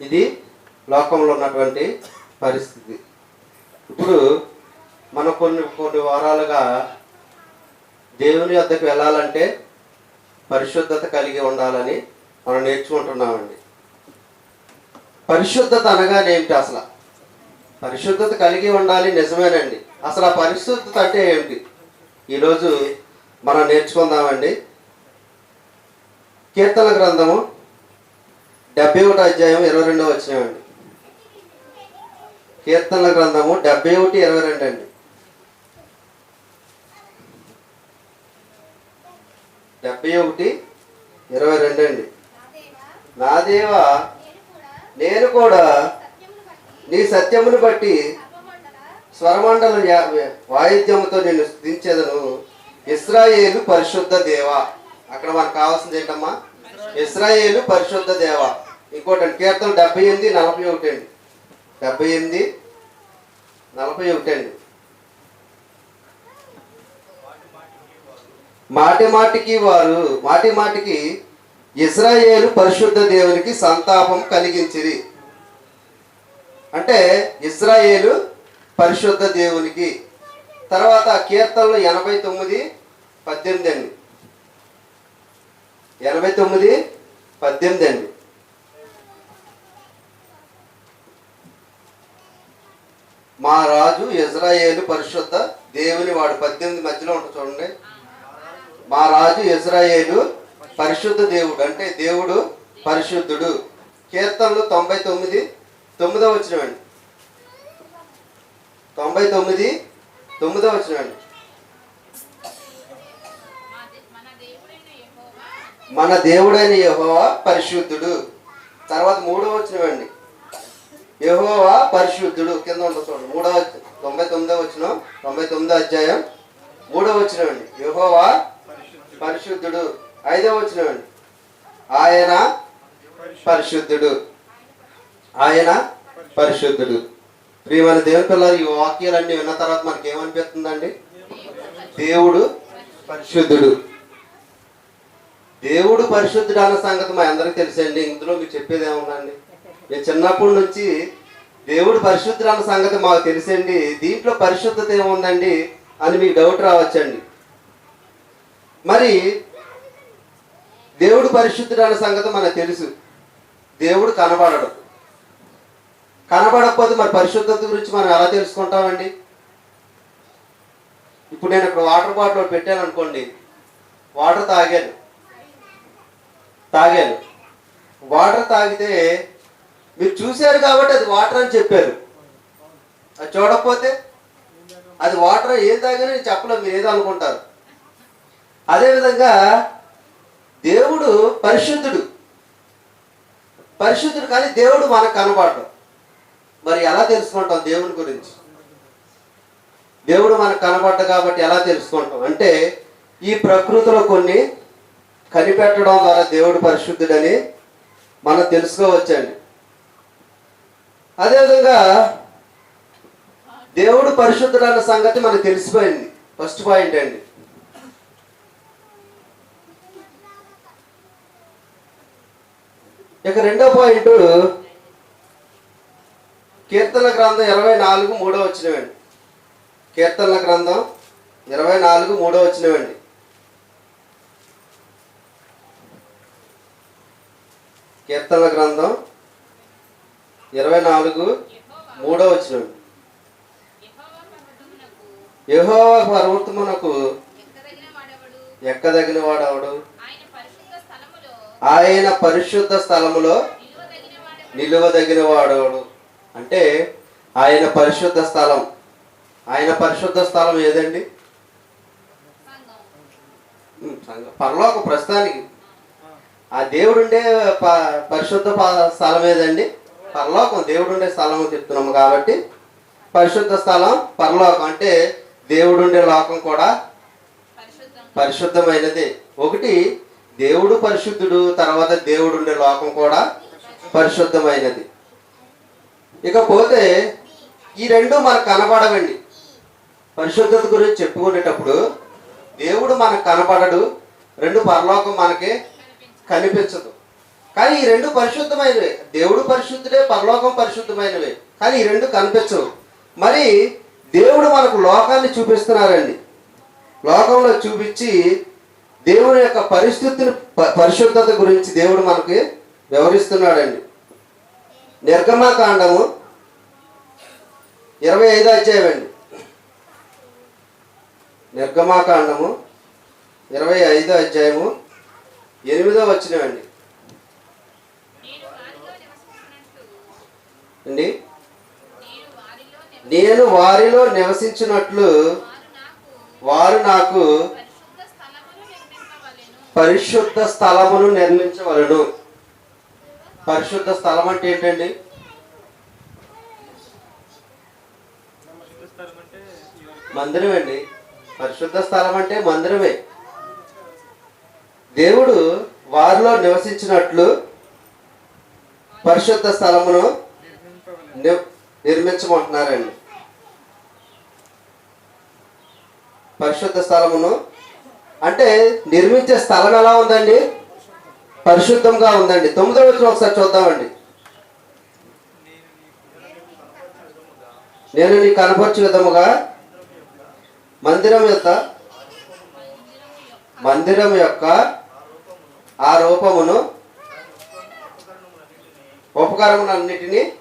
ఇది లోకంలో ఉన్నటువంటి పరిస్థితి. ఇప్పుడు మనం కొన్ని కొన్ని వారాలుగా దేవుని వద్దకు వెళ్ళాలంటే పరిశుద్ధత కలిగి ఉండాలని మనం నేర్చుకుంటున్నామండి. పరిశుద్ధత అనగానేమిటి అసలు? పరిశుద్ధత కలిగి ఉండాలి నిజమేనండి. అసలు ఆ పరిశుద్ధత అంటే ఏమిటి? ఈరోజు మనం నేర్చుకుందామండి. కీర్తన గ్రంథము డెబ్బై ఒకటి అధ్యాయం ఇరవై రెండో వచ్చినామండి కీర్తనల గ్రంథము డెబ్బై ఒకటి ఇరవై రెండు అండి. డెబ్బై ఒకటి ఇరవై రెండు అండి. నా దేవా నేను కూడా నీ సత్యమును బట్టి స్వరమండల వాయిద్యముతో నేను స్థుతించేదను. ఇస్రాయేలు పరిశుద్ధ దేవ. అక్కడ మనకు కావాల్సింది ఏంటమ్మా? ఇస్రాయేలు పరిశుద్ధ దేవ. ఇంకోటి కీర్తన డెబ్బై ఎనిమిది నలభై ఒకటి అండి డెబ్బై ఎనిమిది నలభై ఒకటి అండి మాటి మాటికి వారు మాటి మాటికి ఇస్రాయేలు పరిశుద్ధ దేవునికి సంతాపం కలిగించిరి. అంటే ఇస్రాయేలు పరిశుద్ధ దేవునికి. తర్వాత కీర్తనలు ఎనభై తొమ్మిది పద్దెనిమిది అండి. ఎనభై తొమ్మిది పద్దెనిమిది అండి. మా రాజు ఇజ్రాయేలు పరిశుద్ధ దేవుని వాడు. పద్దెనిమిది మధ్యలో ఉంటుంది చూడండి. మా రాజు ఇజ్రాయేలు పరిశుద్ధ దేవుడు అంటే దేవుడు పరిశుద్ధుడు. కీర్తనలు తొంభై తొమ్మిది తొమ్మిదో వచ్చినవండి తొంభై తొమ్మిది తొమ్మిదో వచ్చినవండి మన దేవుడైన యహోవా పరిశుద్ధుడు. తర్వాత మూడో వచ్చినవండి యహోవా పరిశుద్ధుడు. కింద ఉంటుంది చూడండి. మూడవ తొంభై తొమ్మిదో వచ్చిన తొంభై తొమ్మిదో అధ్యాయం. మూడో వచ్చినవండి యహోవా పరిశుద్ధుడు. ఐదో వచ్చినవండి ఆయన పరిశుద్ధుడు. ఆయన పరిశుద్ధుడు. ప్రియమైన దేవుని పిల్లలు ఈ వాక్యాలన్నీ విన్న తర్వాత మనకి ఏమనిపిస్తుందండి దేవుడు పరిశుద్ధుడు. దేవుడు పరిశుద్ధుడు అన్న సంగతి మా అందరికి తెలుసండి. ఇందులో మీకు చెప్పేది ఏముందండి? నేను చిన్నప్పటి నుంచి దేవుడు పరిశుద్ధుడు అన్న సంగతి మాకు తెలుసండి. దీంట్లో పరిశుద్ధత ఏముందండి అని మీకు డౌట్ రావచ్చండి. మరి దేవుడు పరిశుద్ధుడు అన్న సంగతి మనకు తెలుసు. దేవుడు కనబడడు. కనబడకపోతే మరి పరిశుద్ధత గురించి మనం ఎలా తెలుసుకుంటామండి? ఇప్పుడు నేను ఇక్కడ వాటర్ బాటిల్ పెట్టాను అనుకోండి. వాటర్ తాగాను. తాగాను వాటర్ తాగితే మీరు చూశారు కాబట్టి అది వాటర్ అని చెప్పారు. అది చూడకపోతే అది వాటర్ ఏం తాగానో నేను చెప్పలేదు మీరు ఏదో అనుకుంటారు. అదేవిధంగా దేవుడు పరిశుద్ధుడు. పరిశుద్ధుడు కానీ దేవుడు మనకు కనబడటం మరి ఎలా తెలుసుకుంటాం దేవుని గురించి? దేవుడు మనకు కనబడ్డ కాబట్టి ఎలా తెలుసుకుంటాం? అంటే ఈ ప్రకృతిలో కొన్ని కనిపెట్టడం ద్వారా దేవుడు పరిశుద్ధుడని మనం తెలుసుకోవచ్చండి. అదేవిధంగా దేవుడు పరిశుద్ధుడు అన్న సంగతి మనకు తెలిసిపోయింది. ఫస్ట్ పాయింట్ అండి. ఇక రెండో పాయింట్ కీర్తన గ్రంథం ఇరవై నాలుగు మూడో వచ్చినవండి కీర్తనల గ్రంథం ఇరవై నాలుగు మూడో వచ్చినవండి కీర్తనల గ్రంథం ఇరవై నాలుగు మూడో వచ్చినవండి యెహోవా పర్వతమునకు ఎక్కదగిన వాడవడు ఆయన పరిశుద్ధ స్థలములో నిలువదగిన వాడవడు అంటే ఆయన పరిశుద్ధ స్థలం. ఆయన పరిశుద్ధ స్థలం ఏదండి. పరలోక ప్రస్తుతానికి. ఆ దేవుడుండే ప- పరిశుద్ధ స్థలం ఏదండి? పరలోకం. దేవుడుండే స్థలం అని చెప్తున్నాము కాబట్టి పరిశుద్ధ స్థలం పరలోకం. అంటే దేవుడుండే లోకం కూడా పరిశుద్ధమైనది. ఒకటి దేవుడు పరిశుద్ధుడు తర్వాత దేవుడుండే లోకం కూడా పరిశుద్ధమైనది. ఇకపోతే ఈ రెండు మనకు కనబడవండి. పరిశుద్ధత గురించి చెప్పుకునేటప్పుడు దేవుడు మనకు కనపడడు రెండు పరలోకం మనకి కనిపించదు. కానీ ఈ రెండు పరిశుద్ధమైనవి. దేవుడు పరిశుద్ధుడే పరలోకం పరిశుద్ధమైనవి. కానీ ఈ రెండు కనిపించవు. మరి దేవుడు మనకు లోకాన్ని చూపిస్తున్నారండి. లోకంలో చూపించి దేవుని యొక్క పరిస్థితిని ప- పరిశుద్ధత గురించి దేవుడు మనకి వివరిస్తున్నాడండి. నిర్గమాకాండము ఇరవై ఐదో అధ్యాయం అండి నిర్గమాకాండము ఇరవై ఐదో అధ్యాయము ఎనిమిదో వచ్చినవండి అండి. నేను వారిలో నివసించినట్లు వారు నాకు పరిశుద్ధ స్థలమును నిర్మించవలను. పరిశుద్ధ స్థలం అంటే ఏంటండి? మందిరం అండి పరిశుద్ధ స్థలం అంటే మందిరమే. దేవుడు వారిలో నివసించినట్లు పరిశుద్ధ స్థలమును ని- నిర్మించమంటున్నారండి. పరిశుద్ధ స్థలమును అంటే నిర్మించే స్థలం ఎలా ఉందండి? పరిశుద్ధంగా ఉందండి. తొమ్మిదో వచ్చిన ఒకసారి చూద్దామండి. నేను నీ కనపరచు విధముగా మందిరం యొక్క మందిరం యొక్క ఆ రూపమును ఉపకరములన్నిటినీ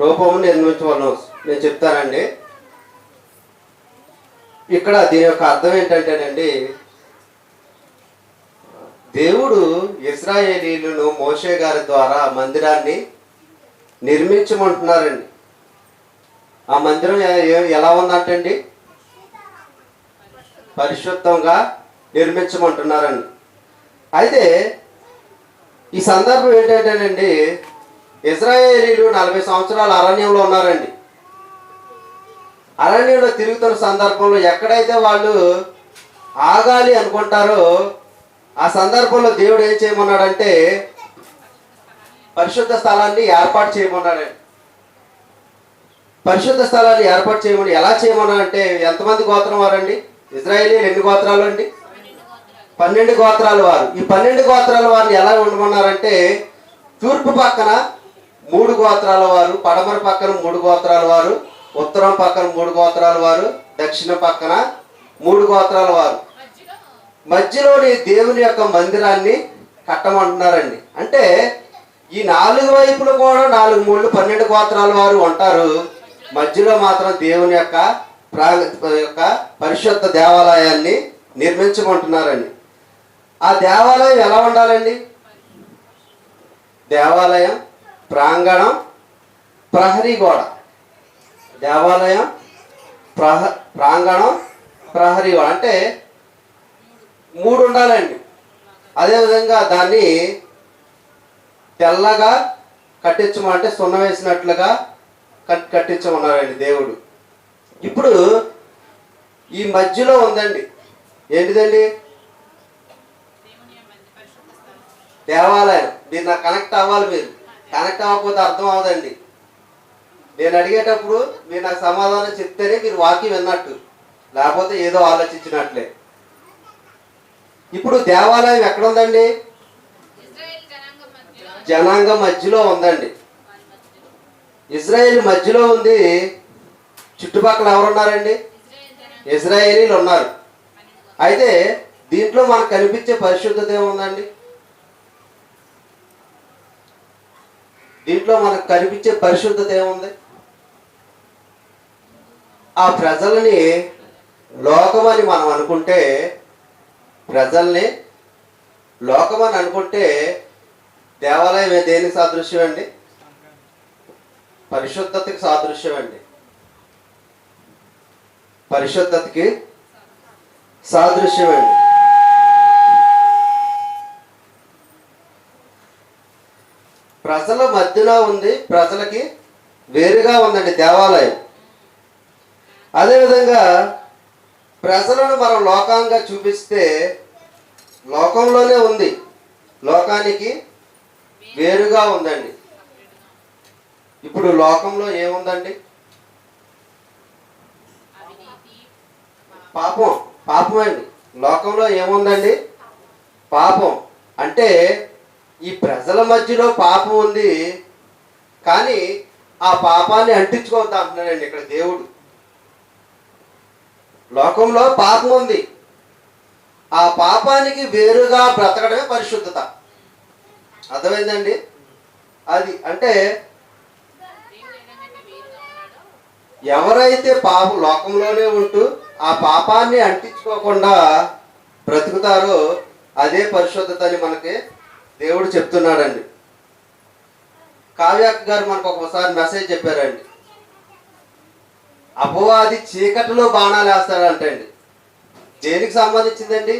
రూపమును నిర్మించవలను. నేను చెప్తానండి. ఇక్కడ దీని యొక్క అర్థం ఏంటంటేనండి దేవుడు ఇస్రాయేలీలను మోషే గారి ద్వారా మందిరాన్ని నిర్మించమంటున్నారండి. ఆ మందిరం ఎలా ఉందంటండి? పరిశుద్ధంగా నిర్మించమంటున్నారండి. అయితే ఈ సందర్భం ఏంటంటేనండి ఇజ్రాయేలీలు నలభై సంవత్సరాలు అరణ్యంలో ఉన్నారండి. అరణ్యంలో తిరుగుతున్న సందర్భంలో ఎక్కడైతే వాళ్ళు ఆగాలి అనుకుంటారో ఆ సందర్భంలో దేవుడు ఏం చేయమన్నాడంటే పరిశుద్ధ స్థలాన్ని ఏర్పాటు చేయమన్నాడండి. పరిశుద్ధ స్థలాన్ని ఏర్పాటు చేయమని ఎలా చేయమన్నాడంటే ఎంతమంది గోత్రం వారండి? ఇజ్రాయేలీ ఎన్ని గోత్రాలు అండి పన్నెండు గోత్రాల వారు. ఈ పన్నెండు గోత్రాల వారిని ఎలా ఉండమన్నారంటే తూర్పు పక్కన మూడు గోత్రాల వారు పడమర పక్కన మూడు గోత్రాల వారు ఉత్తరం పక్కన మూడు గోత్రాల వారు దక్షిణ పక్కన మూడు గోత్రాల వారు. మధ్యలోని దేవుని యొక్క మందిరాన్ని కట్టమంటున్నారండి. అంటే ఈ నాలుగు వైపులు కూడా నాలుగు మూడు పన్నెండు గోత్రాల వారు ఉంటారు. మధ్యలో మాత్రం దేవుని యొక్క ప్రా యొక్క పరిశుద్ధ దేవాలయాన్ని నిర్మించమంటున్నారండి. ఆ దేవాలయం ఎలా ఉండాలండి? దేవాలయం ప్రాంగణం ప్రహరీ గోడ. దేవాలయం ప్రహ ప్రాంగణం ప్రహరీ గోడ. అంటే మూడు ఉండాలండి. అదేవిధంగా దాన్ని తెల్లగా కట్టించమంటే సున్న వేసినట్లుగా కట్ కట్టించమన్నారండి దేవుడు. ఇప్పుడు ఈ మధ్యలో ఉందండి. ఏంటిదండి? దేవాలయం మీరు నాకు కనెక్ట్ అవ్వాలి మీరు. కనెక్ట్ అవ్వకపోతే అర్థం అవ్వదండి. నేను అడిగేటప్పుడు మీరు నాకు సమాధానం చెప్తేనే మీరు వాక్యం విన్నట్టు. లేకపోతే ఏదో ఆలోచించినట్లే. ఇప్పుడు దేవాలయం ఎక్కడ ఉందండి జనాంగం మధ్యలో ఉందండి. ఇజ్రాయెల్ మధ్యలో ఉంది. చుట్టుపక్కల ఎవరున్నారండి? ఇజ్రాయేలీలు ఉన్నారు. అయితే దీంట్లో మనకు కనిపించే పరిశుద్ధత ఏముందండి దీంట్లో మనకు కనిపించే పరిశుద్ధత ఏముంది? ఆ ప్రజల్ని లోకమని మనం అనుకుంటే ప్రజల్ని లోకమని అనుకుంటే దేవాలయం దేనికి సాదృశ్యం అండి? పరిశుద్ధతకి సాదృశ్యం అండి. పరిశుద్ధతకి సాదృశ్యం అండి. ప్రజల మధ్యలో ఉంది ప్రజలకి వేరుగా ఉందండి దేవాలయం. అదేవిధంగా ప్రజలను మనం లోకంగా చూపిస్తే లోకంలోనే ఉంది. లోకానికి వేరుగా ఉందండి. ఇప్పుడు లోకంలో ఏముందండి? పాపం పాపం అండి. లోకంలో ఏముందండి? పాపం. అంటే ఈ ప్రజల మధ్యలో పాపం ఉంది. కానీ ఆ పాపాన్ని అంటించుకోవద్దు అంటున్నాడండి ఇక్కడ దేవుడు. లోకంలో పాపం ఉంది. ఆ పాపానికి వేరుగా బ్రతకడమే పరిశుద్ధత. అర్థమైందండి? అది అంటే ఎవరైతే పాపం లోకంలోనే ఉంటూ ఆ పాపాన్ని అంటించుకోకుండా బ్రతుకుతారో అదే పరిశుద్ధత అని మనకి దేవుడు చెప్తున్నాడండి. కావ్యాక్ గారు మనకు ఒకసారి మెసేజ్ చెప్పారండి. అపవాది చీకటిలో బాణాలు వేస్తాడంటండి దేనికి సంబంధించిందండి?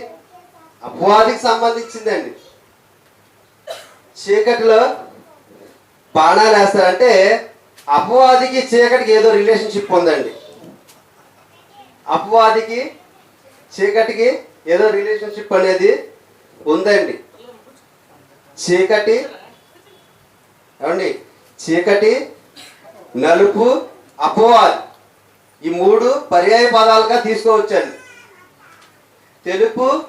అపవాదికి సంబంధించిందండి. చీకటిలో బాణాలు వేస్తారంటే అపవాదికి చీకటికి ఏదో రిలేషన్షిప్ ఉందండి. అపవాదికి చీకటికి ఏదో రిలేషన్షిప్ అనేది ఉందండి. చీకటి ఏమండి? చీకటి నలుపు అపవాది. ఈ మూడు పర్యాయ పదాలుగా తీసుకోవచ్చండి. తెలుపు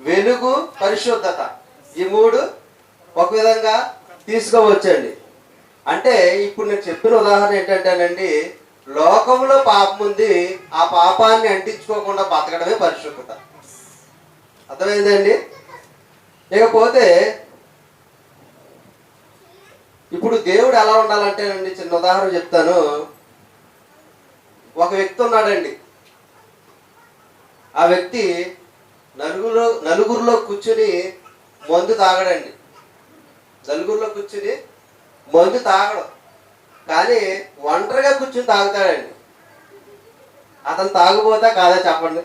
వెలుగు పరిశుద్ధత. ఈ మూడు ఒక విధంగా తీసుకోవచ్చండి. అంటే ఇప్పుడు నేను చెప్పిన ఉదాహరణ ఏంటంటేనండి లోకంలో పాపం ఉంది ఆ పాపాన్ని అంటించుకోకుండా బతకడమే పరిశుద్ధత. అర్థమైందండి? ఇకపోతే ఇప్పుడు దేవుడు ఎలా ఉండాలంటేనండి చిన్న ఉదాహరణ చెప్తాను. ఒక వ్యక్తి ఉన్నాడండి. ఆ వ్యక్తి నలుగురు నలుగురిలో కూర్చుని మందు తాగడండి. నలుగురిలో కూర్చుని మందు తాగడం. కానీ ఒంటరిగా కూర్చుని తాగుతాడండి. అతను తాగుపోతా కాదా చెప్పండి?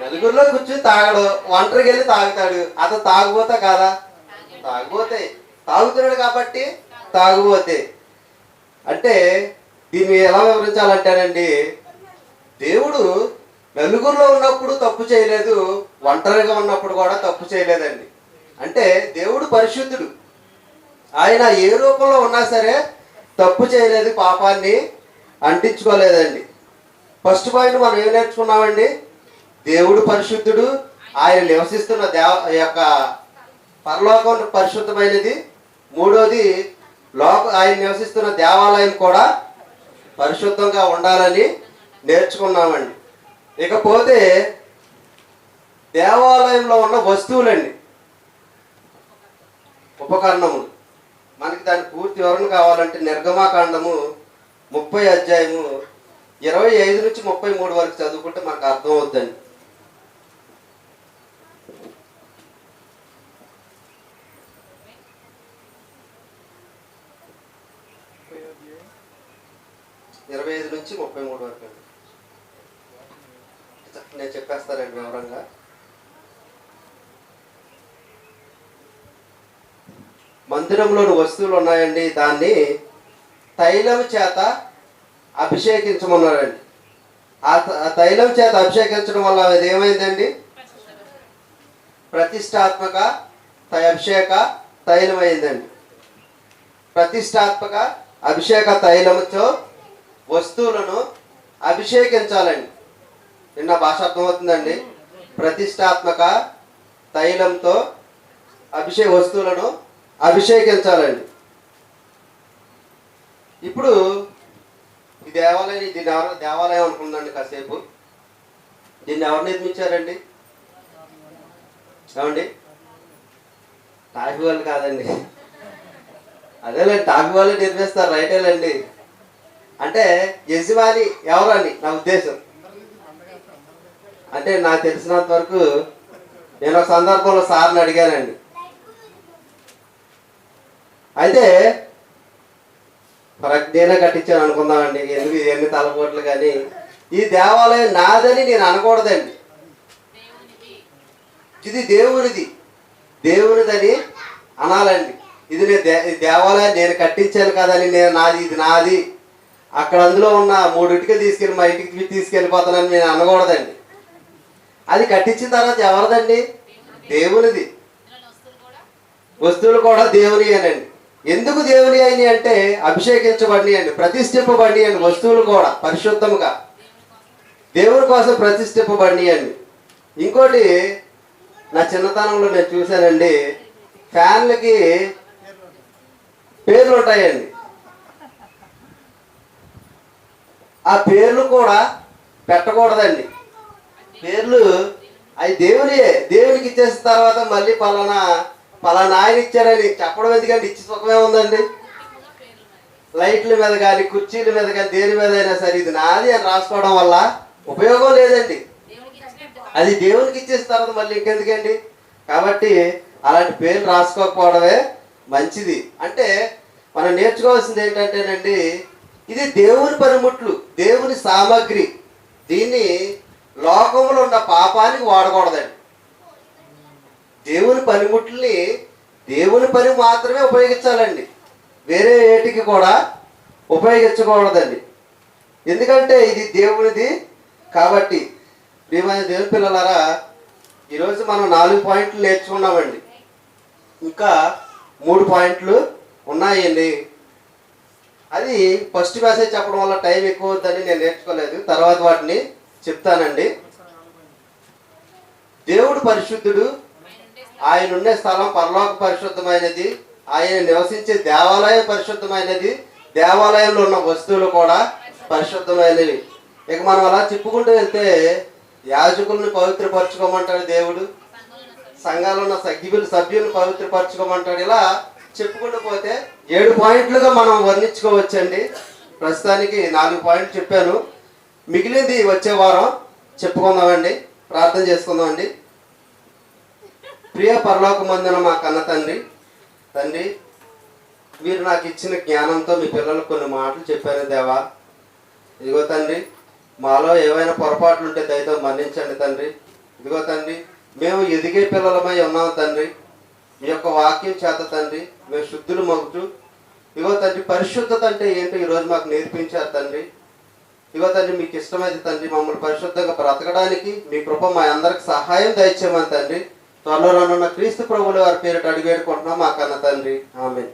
నలుగురిలో కూర్చుని తాగడు ఒంటరికి వెళ్ళి తాగుతాడు. అతను తాగుపోతా కాదా? తాగుపోతే తాగుతున్నాడు కాబట్టి తాగుబోతే. అంటే దీన్ని ఎలా వివరించాలంటేనండి దేవుడు నలుగురిలో ఉన్నప్పుడు తప్పు చేయలేదు ఒంటరిగా ఉన్నప్పుడు కూడా తప్పు చేయలేదండి. అంటే దేవుడు పరిశుద్ధుడు. ఆయన ఏ రూపంలో ఉన్నా సరే తప్పు చేయలేదు పాపాన్ని అంటించుకోలేదండి. ఫస్ట్ పాయింట్ మనం ఏం నేర్చుకున్నామండి? దేవుడు పరిశుద్ధుడు ఆయన నివసిస్తున్న దేవ యొక్క పరలోకం పరిశుద్ధమైనది. మూడోది లోక ఆయన నివసిస్తున్న దేవాలయం కూడా పరిశుద్ధంగా ఉండాలని నేర్చుకున్నామండి. ఇకపోతే దేవాలయంలో ఉన్న వస్తువులండి. ఉపకరణములు మనకి దాని పూర్తి వివరణ కావాలంటే నిర్గమాకాండము ముప్పై అధ్యాయము ఇరవై ఐదు నుంచి ముప్పై మూడు వరకు చదువుకుంటే మనకు అర్థం అవుద్దండి. ఇరవై ఐదు నుంచి ముప్పై మూడు వరకు అండి. నేను చెప్పేస్తానండి వివరంగా. మందిరంలోని వస్తువులు ఉన్నాయండి దాన్ని తైలం చేత అభిషేకించమన్నారండి. ఆ తైలం చేత అభిషేకించడం వల్ల అది ఏమైందండి? ప్రతిష్టాత్మక తై- అభిషేక తైలం అయిందండి ప్రతిష్టాత్మక అభిషేక తైలంతో వస్తువులను అభిషేకించాలండి. నిన్న భాష అర్థమవుతుందండి ప్రతిష్టాత్మక తైలంతో అభిషేక వస్తువులను అభిషేకించాలండి. ఇప్పుడు ఈ దేవాలయం దీన్ని దేవాలయం అనుకుందండి కాసేపు. దీన్ని ఎవరు నిర్మించారండి? ఏమండి? టాపీ వాళ్ళు కాదండి. అదేలేండి టాపీ వాళ్ళు నిర్మిస్తారు రైటేలండి. అంటే యజమాని ఎవరని నా ఉద్దేశం. అంటే నాకు తెలిసినంత వరకు నేను ఒక సందర్భంలో సార్ని అడిగానండి. అయితే ప్రజ్ఞనే కట్టించాను అనుకుందామండి. ఎందుకు ఎన్ని తలపోట్లు కానీ. ఈ దేవాలయం నాదని నేను అనకూడదండి. ఇది దేవునిది. దేవునిదని అనాలండి. ఇది నేను దే ఈ దేవాలయం నేను కట్టించాను కదని నేను నాది ఇది నాది. అక్కడ అందులో ఉన్న మూడింటికి తీసుకెళ్ళి మా ఇంటికి తీసుకెళ్ళిపోతానని నేను అనకూడదండి. అది కట్టించిన తర్వాత ఎవరిదండి? దేవునిది. వస్తువులు కూడా దేవునియేనండి. ఎందుకు దేవుని అయినాయి అంటే అభిషేకించబడి అండి ప్రతిష్ఠింపబడి అండి వస్తువులు కూడా పరిశుద్ధముగా. దేవుని కోసం ప్రతిష్ఠింపబడి అండి ఇంకోటి నా చిన్నతనంలో నేను చూశానండి ఫ్యాన్లకి పేర్లు ఉంటాయండి. ఆ పేర్లు కూడా పెట్టకూడదండి. పేర్లు అవి దేవునియే. దేవునికి ఇచ్చేసిన తర్వాత మళ్ళీ పలానా పలానా ఆయన ఇచ్చారని చెప్పడం ఎందుకంటే ఇచ్చి సుఖమే ఉందండి. లైట్ల మీద కానీ కుర్చీల మీద కానీ దేని మీద అయినా సరే ఇది నాది అని రాసుకోవడం వల్ల ఉపయోగం లేదండి. అది దేవునికి ఇచ్చేసిన తర్వాత మళ్ళీ ఇంకెందుకండి? కాబట్టి అలాంటి పేర్లు రాసుకోకపోవడమే మంచిది. అంటే మనం నేర్చుకోవాల్సింది ఏంటంటేనండి ఇది దేవుని పనిముట్లు దేవుని సామాగ్రి. దీన్ని లోకంలో ఉన్న పాపానికి వాడకూడదండి. దేవుని పనిముట్లని దేవుని పని మాత్రమే ఉపయోగించాలండి. వేరే ఏటికి కూడా ఉపయోగించకూడదండి. ఎందుకంటే ఇది దేవునిది కాబట్టి. ప్రియమైన దేవుని పిల్లలారా ఈరోజు మనం నాలుగు పాయింట్లు నేర్చుకున్నామండి. ఇంకా మూడు పాయింట్లు ఉన్నాయండి. అది ఫస్ట్ మెసేజ్ చెప్పడం వల్ల టైం ఎక్కువ అవుతుందని నేను నేర్చుకోలేదు. తర్వాత వాటిని చెప్తానండి. దేవుడు పరిశుద్ధుడు. ఆయన ఉండే స్థలం పరలోక పరిశుద్ధమైనది. ఆయన నివసించే దేవాలయం పరిశుద్ధమైనది. దేవాలయంలో ఉన్న వస్తువులు కూడా పరిశుద్ధమైనవి. ఇక మనం అలా చెప్పుకుంటూ వెళ్తే యాజకులను పవిత్రపరచుకోమంటాడు దేవుడు. సంఘాలు ఉన్న సభ్యులు సభ్యులను పవిత్రపరచుకోమంటాడు. ఇలా చెప్పుకుంటూ పోతే ఏడు పాయింట్లుగా మనం వర్ణించుకోవచ్చండి. ప్రస్తుతానికి నాలుగు పాయింట్లు చెప్పాను. మిగిలింది వచ్చే వారం చెప్పుకుందామండి. ప్రార్థన చేసుకుందామండి. ప్రియ పరలోకమందున మా కన్న తండ్రి తండ్రి మీరు నాకు ఇచ్చిన జ్ఞానంతో మీ పిల్లలకు కొన్ని మాటలు చెప్పాను దేవా. ఇదిగో తండ్రి మాలో ఏవైనా పొరపాట్లు ఉంటే దయతో మన్నించండి తండ్రి. ఇదిగో తండ్రి మేము ఎదిగే పిల్లలమై ఉన్నాం తండ్రి. మీ యొక్క వాక్యం చేత తండ్రి మేము శుద్ధులు మగుతూ ఇదిగో తండ్రి పరిశుద్ధత అంటే ఏంటో ఈరోజు మాకు నేర్పించారు తండ్రి. ఇదిగో తండ్రి మీకు ఇష్టమైతే తండ్రి మమ్మల్ని పరిశుద్ధంగా బ్రతకడానికి మీ కృప మా అందరికి సహాయం దయచేయమని తండ్రి. త్వరలో రానున్న క్రీస్తు ప్రభుల వారి పేరిట అడిగేడుకుంటున్నాం మా కన్న తండ్రి. ఆమె